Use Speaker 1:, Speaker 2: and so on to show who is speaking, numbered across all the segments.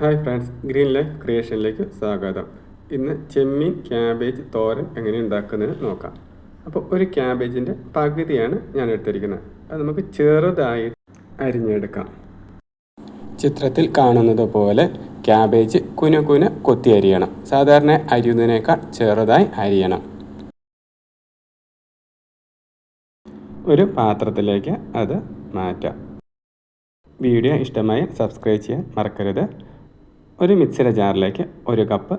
Speaker 1: Hi friends green life ക്രിയേഷനിലേക്ക് സ്വാഗതം. ഇന്ന് ചെമ്മീൻ ക്യാബേജ് തോരൻ എങ്ങനെ ഉണ്ടാക്കുന്നതിന് നോക്കാം. അപ്പോൾ ഒരു ക്യാബേജിന്റെ പകുതിയാണ് ഞാൻ എടുത്തിരിക്കുന്നത്. അത് നമുക്ക് ചെറുതായി അരിഞ്ഞെടുക്കാം. ചിത്രത്തിൽ കാണുന്നത് പോലെ ക്യാബേജ് കുന കുന കൊത്തി അരിയണം. സാധാരണ അരിയുന്നതിനേക്കാൾ ചെറുതായി അരിയണം. ഒരു പാത്രത്തിലേക്ക് അത് മാറ്റാം. വീഡിയോ ഇഷ്ടമായി സബ്സ്ക്രൈബ് ചെയ്യാൻ മറക്കരുത്. ഒരു മിക്സിയുടെ ജാറിലേക്ക് ഒരു കപ്പ്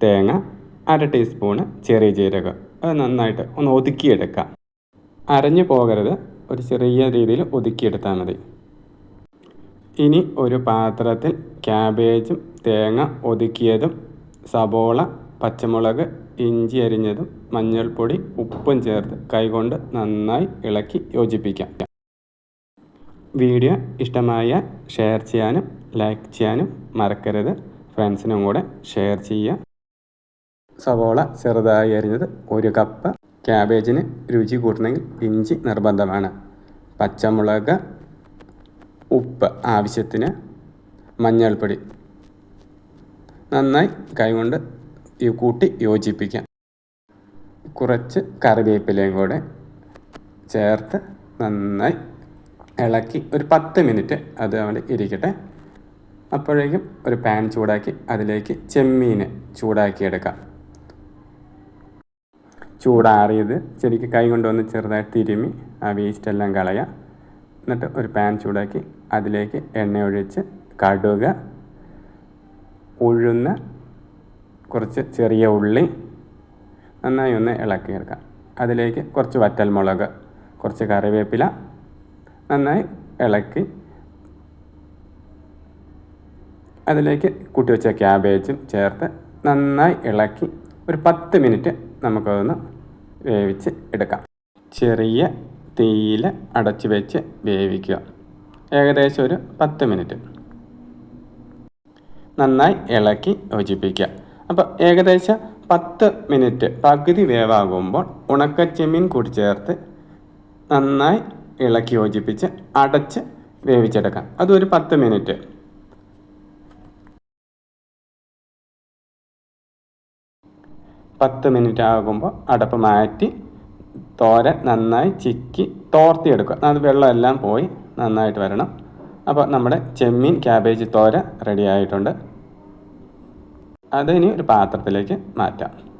Speaker 1: തേങ്ങ അര ടീസ്പൂണ് ചെറിയ ജീരകം അത് നന്നായിട്ട് ഒന്ന് ഒതുക്കിയെടുക്കാം അരഞ്ഞു പോകരുത്. ഒരു ചെറിയ രീതിയിൽ ഒതുക്കിയെടുത്താൽ മതി. ഇനി ഒരു പാത്രത്തിൽ ക്യാബേജും തേങ്ങ ഒതുക്കിയതും സബോള പച്ചമുളക് ഇഞ്ചി അരിഞ്ഞതും മഞ്ഞൾപ്പൊടി ഉപ്പും ചേർത്ത് കൈകൊണ്ട് നന്നായി ഇളക്കി യോജിപ്പിക്കാം. വീഡിയോ ഇഷ്ടമായ ഷെയർ ചെയ്യാനും ലൈക്ക് ചെയ്യാനും മറക്കരുത്. ഫ്രണ്ട്സിനും കൂടെ ഷെയർ ചെയ്യുക. സവോള ചെറുതായി അരിഞ്ഞത് ഒരു കപ്പ്. ക്യാബേജിന് രുചി കൂട്ടണമെങ്കിൽ ഇഞ്ചി നിർബന്ധമാണ്. പച്ചമുളക് ഉപ്പ് ആവശ്യത്തിന്. മഞ്ഞൾപ്പൊടി. നന്നായി കൈകൊണ്ട് കൂട്ടി യോജിപ്പിക്കാം കുറച്ച് കറിവേപ്പിലയും കൂടെ ചേർത്ത് നന്നായി ഇളക്കി ഒരു പത്ത് മിനിറ്റ് അത് അവിടെ ഇരിക്കട്ടെ. അപ്പോഴേക്കും ഒരു പാൻ ചൂടാക്കി അതിലേക്ക് ചെമ്മീൻ ചൂടാക്കി എടുക്കാം ചൂടാറിയത് ശരിക്കും കൈ കൊണ്ടുവന്ന് ചെറുതായിട്ട് തിരുമ്മി ആ വേസ്റ്റ് എല്ലാം കളയാം. എന്നിട്ട് ഒരു പാൻ ചൂടാക്കി അതിലേക്ക് എണ്ണ ഒഴിച്ച് കടുക് ഉഴുന്ന് കുറച്ച് ചെറിയ ഉള്ളി നന്നായി ഒന്ന് ഇളക്കിയെടുക്കാം. അതിലേക്ക് കുറച്ച് വറ്റൽമുളക് കുറച്ച് കറിവേപ്പില നന്നായി ഇളക്കി അതിലേക്ക് കൂട്ടി വെച്ച ക്യാബേജും ചേർത്ത് നന്നായി ഇളക്കി ഒരു പത്ത് മിനിറ്റ് നമുക്കതൊന്ന് വേവിച്ച് എടുക്കാം. ചെറിയ തീയിൽ അടച്ചു വെച്ച് വേവിക്കുക. ഏകദേശം ഒരു പത്ത് മിനിറ്റ്. നന്നായി ഇളക്കി യോജിപ്പിക്കുക. അപ്പോൾ ഏകദേശം പത്ത് മിനിറ്റ് പകുതി വേവാകുമ്പോൾ ഉണക്കച്ചെമ്മീൻ കൂടി ചേർത്ത് നന്നായി ഇളക്കി യോജിപ്പിച്ച് അടച്ച് വേവിച്ചെടുക്കാം. അതൊരു പത്ത് മിനിറ്റ്. പത്ത് മിനിറ്റ് ആകുമ്പോൾ അടപ്പ് മാറ്റി തോര നന്നായി ചിക്കി തോർത്തിയെടുക്കുക. അത് വെള്ളമെല്ലാം പോയി നന്നായിട്ട് വരണം. അപ്പോൾ നമ്മുടെ ചെമ്മീൻ ക്യാബേജ് തോര റെഡി ആയിട്ടുണ്ട്. അതിനി ഒരു പാത്രത്തിലേക്ക് മാറ്റാം.